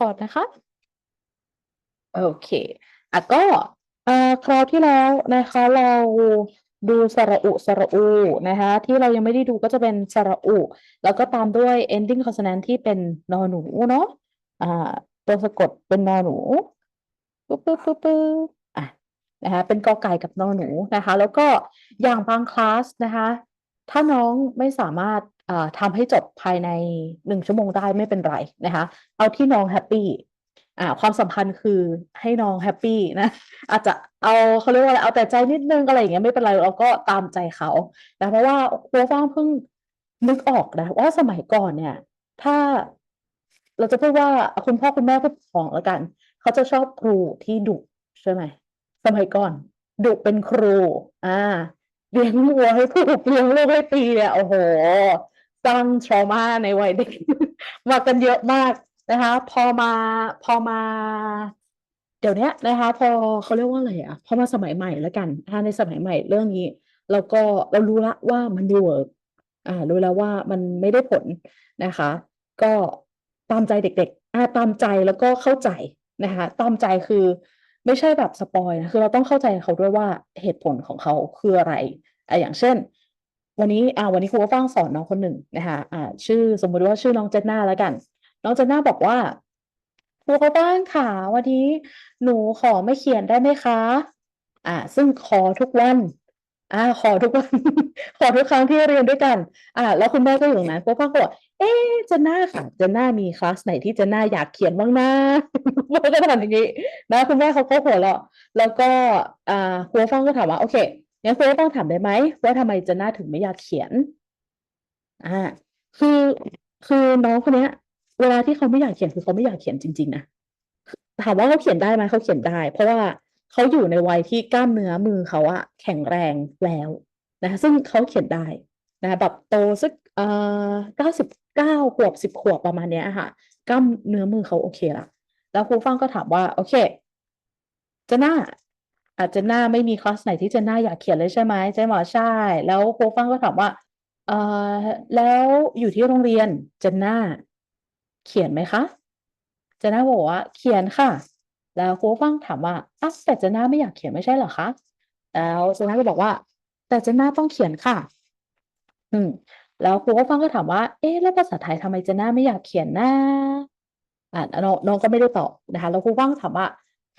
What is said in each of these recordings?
ก่อนนะคะ โอเคอะก็อ่อคราวที่แล้วนะคะ เราดูสระอุสระอูนะคะ ที่เรายังไม่ได้ดูก็จะเป็นสระอุ แล้วก็ตามด้วย ending consonant ที่เป็นนอหนูเนาะอ่าตัวสะกดเป็นนอหนูปึ๊บปึ๊บปึ๊บปึ๊บอะนะคะเป็นกอไก่กับนอหนูนะคะ แล้วก็อย่างบางคลาสนะคะ ถ้าน้องไม่สามารถทำให้จบภายในหนึ่งชั่วโมงได้ไม่เป็นไรนะคะ เอาที่น้องแฮปปี้อ่าความสำคัญคือให้น้องแฮปปี้นะอาจจะเอาเขาเรียกว่าอะไรเอาแต่ใจนิดนึงอะไรอย่างเงี้ยไม่เป็นไรเราก็ตามใจเขานะเพราะว่าครูฟ้างเพิ่งนึกออกนะว่าสมัยก่อนเนี่ย ถ้าเราจะพูดว่าคุณพ่อคุณแม่ผู้ปกครองแล้วกัน เขาจะชอบครูที่ดุใช่ไหมสมัยก่อนดุเป็นครู อ่า เลี้ยงวัวให้ถูกเลี้ยงลูกให้ตีเนี่ยโอ้โหสร้างทรมาในวัยเด็กมากันเยอะมากนะคะ พอมาพอมา เดี๋ยวนี้นะคะ พอเขาเรียกว่าอะไรอะพอมาสมัยใหม่แล้วกันถ้าในสมัยใหม่เรื่องนี้เราก็เรารู้ละว่ามันไม่เวิร์กอ่ารู้แล้วว่ามันไม่ได้ผลนะคะ ก็ตามใจเด็กๆอ่าตามใจแล้วก็เข้าใจนะคะ ตามใจคือ ไม่ใช่แบบสปอยนะคือเราต้องเข้าใจเขาด้วยว่าเหตุผลของเขาคืออะไรอ่าอย่างเช่น วันนี้อ่าวันนี้ครูก็ฟังสอนน้องคนหนึ่งนะคะอ่า ชื่อสมมติว่าชื่อน้องเจนน่าแล้วกัน น้องเจนน่าบอกว่าครูเขาบ้างค่ะวันนี้หนูขอไม่เขียนได้ไหมคะ อ่า ซึ่งขอทุกวันอ่าขอทุกวัน ขอทุกครั้งที่เรียนด้วยกัน อ่า แล้วคุณแม่ก็อยู่ตรงนั้นครูป้าก็บอก เอ๊ะเจนน่าค่ะจนน่ามีคลาสไหนที่จนน่าอยากเขียนบ้างนะมันก็ทำอย่างนี้นะคุณแม่เขาก็หัวเราะแล้วก็อ่าครูฟังก็ถามว่าโอเคงั้นครูต้องถามได้ไหมว่าทำไมจนน่าถึงไม่อยากเขียนอ่าคือคือน้องคนเนี้ย เวลาที่เขาไม่อยากเขียนคือเขาไม่อยากเขียนจริงๆนะถามว่าเขาเขียนได้ไหมเขาเขียนได้ เพราะว่าเขาอยู่ในวัยที่กล้ามเนื้อมือเขาอะแข็งแรงแล้วนะซึ่งเขาเขียนได้นะแบบโตสักเอ่อเก้าสิบ เก้าขวบสิบขวบประมาณเนี้ยค่ะกล้ามเนื้อมือเขาโอเคละแล้วครูฟังก็ถามว่า โอเคเจน่าอาจจะหน้าไม่มีคลาสไหนที่เจน่าอยากเขียนเลยใช่ไหมใช่ไหมใช่ แล้วครูฟังก็ถามว่าเออแล้วอยู่ที่โรงเรียนเจนน่าเขียนไหมคะเจนน่าบอกว่าเขียนค่ะ แล้วครูฟังถามว่าอะแต่เจนน่าไม่อยากเขียนไม่ใช่เหรอคะแล้วเจนน่าก็บอกว่า แต่เจนน่าต้องเขียนค่ะ อืม แล้วครูก็ฟังก็ถามว่า เอ๊ะแล้วภาษาไทยทำไมเจนน่าไม่อยากเขียนนะอ่าน้องน้องก็ไม่ได้ตอบนะคะ แล้วครูฟังถามว่า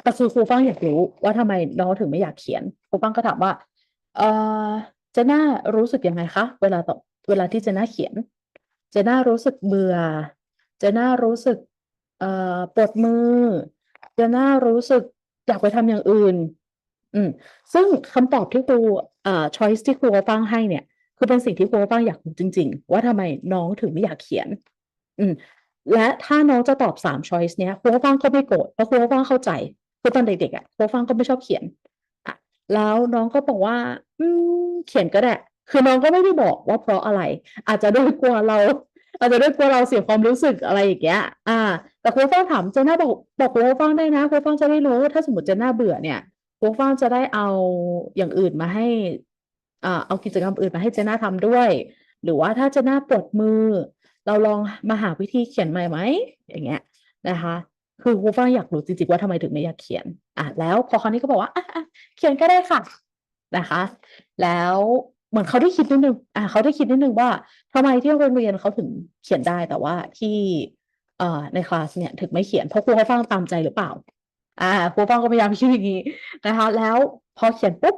แต่คือครูฟังอยากรู้ว่าทำไมน้องถึงไม่อยากเขียนครูฟังก็ถามว่า เออเจนน่ารู้สึกยังไงคะ เวลาตอบเวลาที่เจนน่าเขียน เจนน่ารู้สึกเบื่อ เจนน่ารู้สึกเอ่อปวดมือ เจนน่ารู้สึกอยากไปทำอย่างอื่น อืม ซึ่งคำตอบที่ครูเอ่อ choice ที่ครูฟังให้เนี่ย คือเป็นสิ่งที่ครูฟังอยากรู้จริง ๆ ว่าทำไมน้องถึงไม่อยากเขียน อืม และถ้าน้องจะตอบสาม choice เนี้ยครูฟังก็ไม่โกรธเพราะครูฟังเข้าใจคือตอนเด็กๆอะครูฟังก็ไม่ชอบเขียนอะแล้วน้องก็บอกว่า อืม เขียนก็ได้คือน้องก็ไม่ได้บอกว่าเพราะอะไร อาจจะด้วยกลัวเรา อาจจะด้วยกลัวเราเสียความรู้สึกอะไรอย่างเงี้ย อ่า แต่ครูฟังถามเจนน่าบอกบอกครูฟังได้นะครูฟังจะได้รู้ถ้าสมมติเจนน่าเบื่อเนี่ยครูฟังจะได้เอาอย่างอื่นมาให้ เอากิจกรรมอื่นมาให้เจนน่าทำด้วย หรือว่าถ้าเจนน่าปวดมือ เราลองมาหาวิธีเขียนใหม่ไหมอย่างเงี้ยนะคะ คือครูฟังอยากรู้จริงๆว่าทำไมถึงไม่อยากเขียนอะแล้วพอคราวนี้ก็บอกว่าอะเขียนก็ได้ค่ะนะคะ แล้วเหมือนเขาได้คิดนิดนึงอ่าเขาได้คิดนิดนึงว่าทำไมที่โรงเรียนเขาถึงเขียนได้แต่ว่าที่เอ่อในคลาสเนี่ยถึงไม่เขียนเพราะครูเขาฟังตามใจหรือเปล่า อ่าครูฟังก็พยายามคิดอย่างนี้นะคะ แล้วพอเขียนปุ๊บ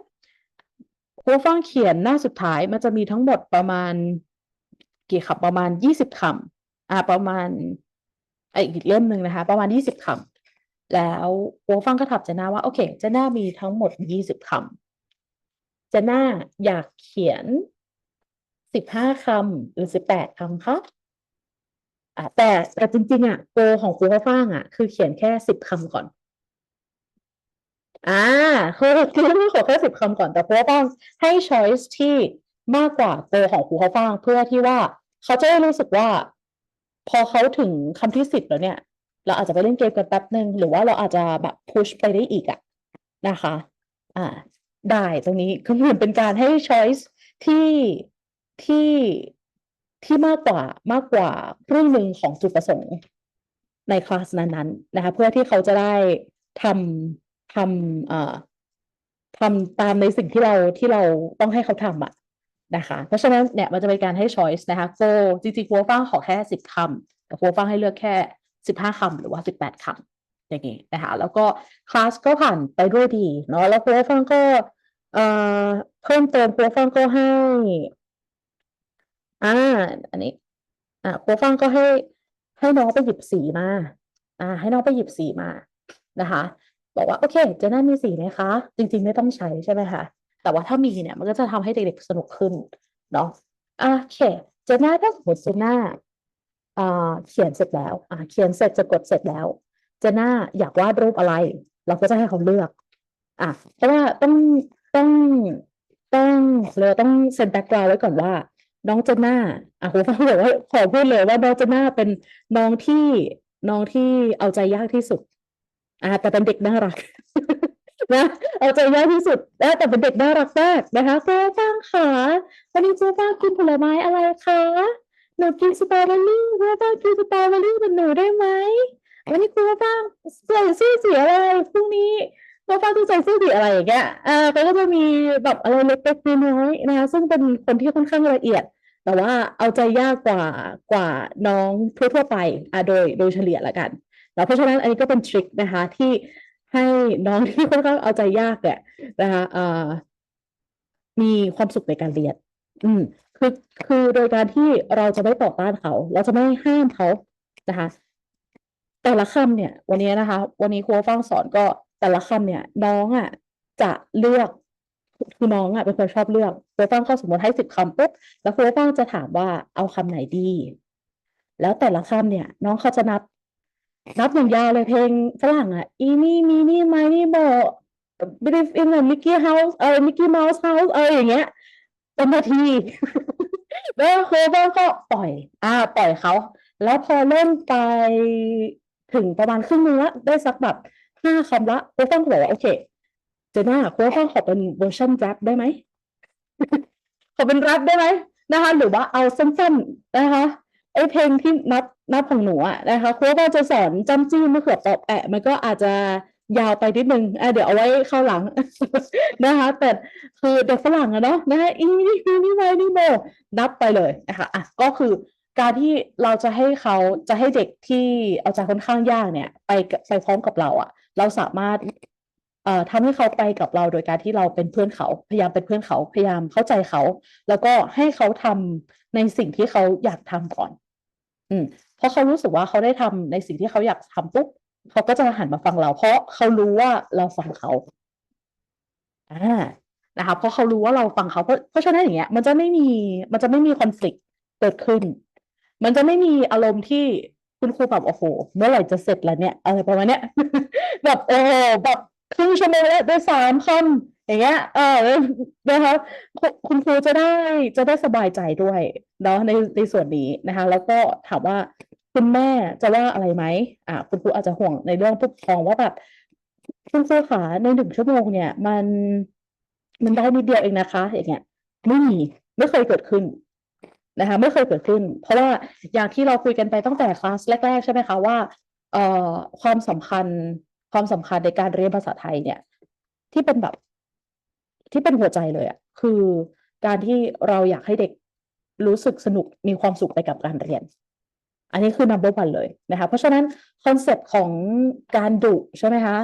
ครูฟังเขียนหน้าสุดท้ายมันจะมีทั้งหมดประมาณ กี่คำประมาณยี่สิบคำอ่าประมาณไออีกเล่มหนึ่งนะคะ ประมาณยี่สิบคำแล้วครูฟังก็ถามเจน่าว่าโอเคเจน่ามีทั้งหมดยี่สิบคำเจน่าอยากเขียนสิบห้าคำหรือสิบแปดคำคะแต่แต่จริงๆอะโกของครูเขางอะ คือเขียนแค่สิบคำก่อน อ่าคือคือไม่ขอแค่สิบคำก่อนแต่ครูเขาฟังให้ choice ที่มากกว่าโกของครูเขาฟังเพื่อที่ว่าเขาจะได้รู้สึกว่า พอเขาถึงคำที่สิบแล้วเนี่ย เราอาจจะไปเล่นเกมกันแป๊บหนึ่งหรือว่าเราอาจจะแบบพุชไปได้อีกอะนะคะ อ่า ได้ตรงนี้ก็เหมือนเป็นการให้ choice ที่ที่ที่มากกว่ามากกว่าครึ่องหนึ่งของจุดประสงค์ในคลาสนั้นๆนะคะ เพื่อที่เขาจะได้ทำ ทำเอ่อทำตามในสิ่งที่เราที่เราต้องให้เขาทำอะนะคะ เพราะฉะนั้นเนี่ยมันจะเป็นการให้ choice นะคะโกจริงๆครูฟังขอแค่สิบคำแต่ครูฟังให้เลือกแค่สิบห้าคำหรือว่าสิบแปดคำอย่างนี้นะคะ แล้วก็คลาสก็ผ่านไปด้วยดีเนาะแล้วครูฟังก็เอ่อเพิ่มเติมครูฟังก็ให้อ่าอันนี้อ่าครูฟังก็ให้ให้น้องไปหยิบสีมา อ่า ให้น้องไปหยิบสีมานะคะ บอกว่าโอเคเจน่ามีสีไหมคะ จริง ๆ ไม่ต้องใช้ใช่ไหมคะแต่ว่าถ้ามีเนี่ยมันก็จะทำให้เด็กๆสนุกขึ้นเนาะโอเคเจน่าถ้าสมมติเจน่าอ่าเขียนเสร็จแล้วอ่าเขียนเสร็จจะกดเสร็จแล้วเจน่าอยากวาดรูปอะไร เราก็จะให้เขาเลือกอะเพราะว่าต้องต้องต้องเราต้องเซ็นแบ็กกราวไว้ก่อนว่า น้องเจน่าอะครูฟังบอกว่าขอพูดเลยว่าน้องเจน่าเป็นน้องที่น้องที่เอาใจยากที่สุด อ่าแต่เป็นเด็กน่ารักนะเอาใจยากที่สุดนะแต่เป็นเด็กน่ารักมากนะคะครูฟังค่ะวันนี้ครูฟังกินผลไม้อะไรคะหนูกินสตรอเบอรี่ครูฟังกินสตรอเบอรี่เป็นหนูได้ไหมวันนี้ครูฟังใส่เสื้อสีอะไรพรุ่งนี้ครูฟังต้องใส่เสื้อสีอะไรอย่างเงี้ยอ่าเขาก็จะมีแบบอะไรเล็กๆน้อยๆนะคะซึ่งเป็นคนที่ค่อนข้างละเอียดแต่ว่าเอาใจยากกว่ากว่าน้องทั่วๆไปอะโดยโดยเฉลี่ยละกัน แล้วเพราะฉะนั้นอันนี้ก็เป็นทริคนะคะที่ให้น้องที่ค่อนข้างเอาใจยากเนี่ยนะคะมีความสุขในการเรียน อืมคือคือโดยการที่เราจะไม่ต่อต้านเขา เราจะไม่ห้ามเขานะคะ แต่ละคำเนี่ย วันนี้นะคะ วันนี้ครูฟังสอนก็แต่ละคำเนี่ย น้องอะ จะเลือกคือน้องอะเป็นคนชอบเลือกครูฟังก็สมมติให้สิบคำปุ๊บแล้วครูฟังจะถามว่าเอาคำไหนดี แล้วแต่ละคำเนี่ย น้องเขาจะนับ นับอย่างยาวเลยเพลงฝรั่งอะ อีนี่มีนี่ไมนี่โบ believe in a Mickey House เออ Mickey Mouse House เอออย่างเงี้ยเป็นนาทีแล้วครูบ้างก็ปล่อย อ่า ปล่อยเขา แล้วพอเริ่มไปถึงประมาณครึ่งนึงละได้สักแบบห้าคำละครูฟังบอกว่าโอเค เจน่าครูฟังขอเป็นเวอร์ชันแรปได้ไหมขอเป็นแรปได้ไหมนะคะ หรือว่าเอาสั้นๆนะคะ ไอเพลงที่นับนับของหนูอะนะคะครูว่าจะสอนจำจี้มะเขือเปอกแปะ มันก็อาจจะยาวไปนิดนึงอะเดี๋ยวเอาไว้เข้าหลังนะคะแต่คือเด็กฝรั่งอะเนาะนะคะอีนี่คือนี่ไวนี่โมนับไปเลยนะคะอะก็คือการที่เราจะให้เขาจะให้เด็กที่เอาใจค่อนข้างยากเนี่ย ไปไปพร้อมกับเราอะเราสามารถเอ่อทำให้เขาไปกับเราโดยการที่เราเป็นเพื่อนเขา พยายามเป็นเพื่อนเขาพยายามเข้าใจเขา แล้วก็ให้เขาทำในสิ่งที่เขาอยากทำก่อน อืมเพราะเขารู้สึกว่าเขาได้ทำในสิ่งที่เขาอยากทำปุ๊บเขาก็จะหันมาฟังเรา เพราะเขารู้ว่าเราฟังเขาอ่านะคะเพราะเขารู้ว่าเราฟังเขาเพราะเพราะฉะนั้นอย่างเงี้ย มันจะไม่มีมันจะไม่มีคอน FLICT เกิดขึ้น มันจะไม่มีอารมณ์ที่คุณครูแบบโอ้โห เมื่อไหร่จะเสร็จแล้วเนี่ยอะไรประมาณเนี้ยแบบโอ้โหแบบครึ่งชั่วโมงแล้วได้สามคำ อย่างเงี้ย เออนะคะคุณครูจะได้จะได้สบายใจด้วยเนาะในในส่วนนี้นะคะ แล้วก็ถามว่าคุณแม่จะว่าอะไรไหมอ่าคุณครูอาจจะห่วงในเรื่องผู้ปกครองว่าแบบคุณครูขาในหนึ่งชั่วโมงเนี่ย มันมันได้นิดเดียวเองนะคะ อย่างเงี้ยไม่มีไม่เคยเกิดขึ้นนะคะไม่เคยเกิดขึ้น เพราะว่าอย่างที่เราคุยกันไปตั้งแต่คลาสแรก ๆ ใช่ไหมคะว่าเอ่อความสำคัญความสำคัญในการเรียนภาษาไทยเนี่ย ที่เป็นแบบ ที่เป็นหัวใจเลยอะคือการที่เราอยากให้เด็กรู้สึกสนุกมีความสุขไปกับการเรียน อันนี้คือ number one เลยนะคะ เพราะฉะนั้นคอนเซปต์ของการดุใช่ไหมคะ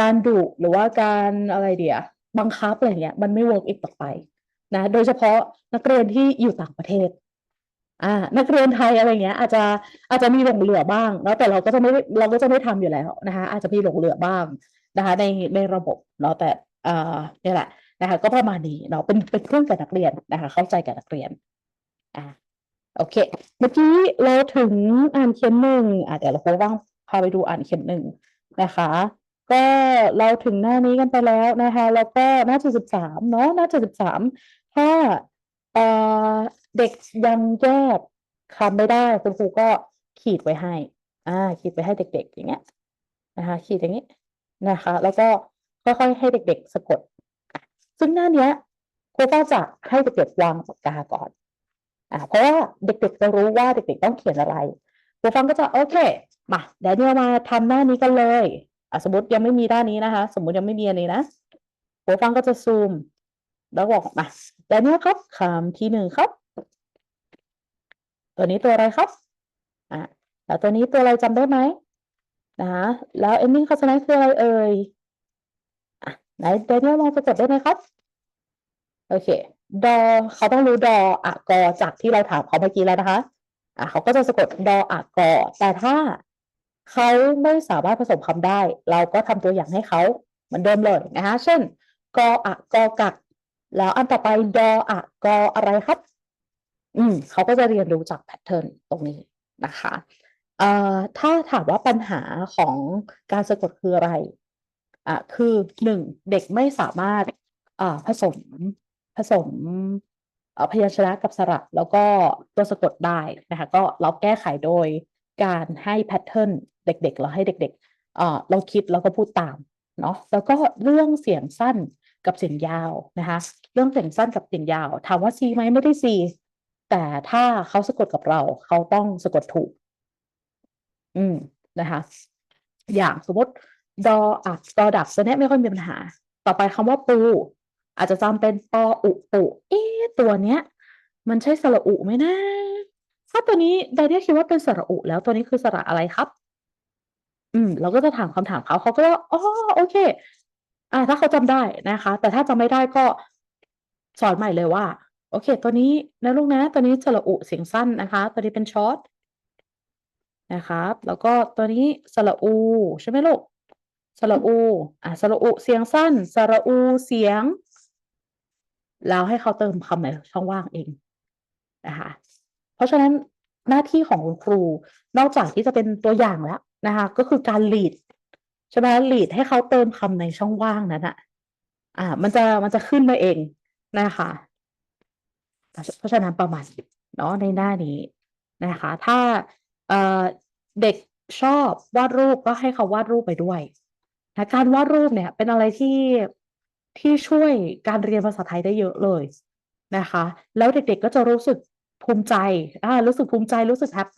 การดุหรือว่าการอะไรเดียบังคับอะไรเงี้ยมันไม่เวิร์กอีกต่อไปนะโดยเฉพาะนักเรียนที่อยู่ต่างประเทศอ่านักเรียนไทยอะไรเงี้ย อาจจะอาจจะมีหลงเหลือบ้างแล้วแต่เราก็จะไม่เราก็จะไม่ทำอยู่แล้วนะคะอาจจะมีหลงเหลือบ้างนะคะในในระบบเนาะแต่อ่าเนี่ยแหละ นะคะ ก็ประมาณนี้เนาะเป็นเป็นเครื่องกับนักเรียนนะคะ เข้าใจกับนักเรียนอ่าโอเค เมื่อกี้เราถึงอ่านเขียนหนึ่งอะเดี๋ยวเราคงว่างพาไปดูอ่านเขียนหนึ่งนะคะ ก็เราถึงหน้านี้กันไปแล้วนะคะ แล้วก็หน้าที่สิบสามเนาะหน้าที่สิบสามถ้าเอ่อเด็กยังแยกคำไม่ได้คุณครูก็ขีดไว้ให้ อ่า ขีดไว้ให้เด็กๆ อย่างเงี้ยนะคะ ขีดอย่างนี้นะคะ แล้วก็ค่อยๆให้เด็กๆ สะกด ซึ่งหน้าเนี้ยครูก็จะให้เด็กๆวางปากกาก่อนอ่าเพราะว่าเด็กๆจะรู้ว่าเด็กๆต้องเขียนอะไรครูฟังก็จะโอเคมาเดี๋ยวเนี่ยมาทำหน้านี้กันเลยอะสมมติยังไม่มีด้านนี้นะคะ สมมติยังไม่มีอันนี้นะโปรฟังก็จะซูม แล้วบอกมาเดี๋ยวเนี่ยครับคำที่หนึ่งครับ ตัวนี้ตัวอะไรครับอะแล้วตัวนี้ตัวอะไรจำได้ไหมนะคะแล้ว ending consonant คืออะไรเอ่ย ไหนเดนิเอลองสะกดได้ไหมครับ โอเค ดอ เขาต้องรู้ดออะกอจากที่เราถามเขาเมื่อกี้แล้วนะคะอะเขาก็จะสะกดดออะกอ แต่ถ้าเขาไม่สามารถผสมคำได้ เราก็ทำตัวอย่างให้เขาเหมือนเดิมเลยนะคะ เช่น กออะกอกัก แล้วอันต่อไปดออะกออะไรครับ อืมเขาก็จะเรียนรู้จากแพทเทิร์นตรงนี้นะคะเอ่อถ้าถามว่าปัญหาของการสะกดคืออะไร อะคือหนึ่งเด็กไม่สามารถอ่าผสมผสมพยัญชนะกับสระแล้วก็ตัวสะกดได้นะคะก็เราแก้ไขโดยการให้แพทเทิร์นเด็กๆ เราให้เด็กๆเราคิดแล้วก็พูดตามเนาะแล้วก็เรื่องเสียงสั้นกับเสียงยาวนะคะเรื่องเสียงสั้นกับเสียงยาว ถามว่าซีไหมไม่ได้ซีแต่ถ้าเขาสะกดกับเรา เขาต้องสะกดถูก อืมนะคะ อย่างสมมติ ดออักดอดักตัวเนี้ยไม่ค่อยมีปัญหา ต่อไปคำว่าปู อาจจะจำเป็นปออุปุเอ๊ะตัวเนี้ย มันใช่สระอุไหมนะถ้าตัวนี้ไดเนียคิดว่าเป็นสระอุ แล้วตัวนี้คือสระอะไรครับ อืม เราก็จะถามคำถามเขาเขาก็ว่าอ๋อโอเค อ่า ถ้าเขาจำได้นะคะ แต่ถ้าจำไม่ได้ก็สอนใหม่เลยว่า โอเค ตัวนี้นะลูกนะตัวนี้สระอุเสียงสั้นนะคะ ตัวนี้เป็นช็อตนะครับ แล้วก็ตัวนี้สระอู ใช่ไหมลูก สระอู อะสระอุเสียงสั้น สระอูเสียง แล้วให้เขาเติมคำในช่องว่างเองนะคะ เพราะฉะนั้นหน้าที่ของคุณครู นอกจากที่จะเป็นตัวอย่างแล้วนะคะ ก็คือการ lead ใช่ไหม lead ให้เขาเติมคำในช่องว่างนั้นอะอ่า มันจะมันจะขึ้นมาเองนะคะเพราะฉะนั้นประมาณนี้เนาะในหน้านี้นะคะ ถ้าเอ่อเด็กชอบวาดรูปก็ให้เขาวาดรูปไปด้วย นะการวาดรูปเนี่ยเป็นอะไรที่ที่ช่วยการเรียนภาษาไทยได้เยอะเลยนะคะ แล้วเด็กๆก็จะรู้สึกภูมิใจอ่ารู้สึกภูมิใจรู้สึกแฮป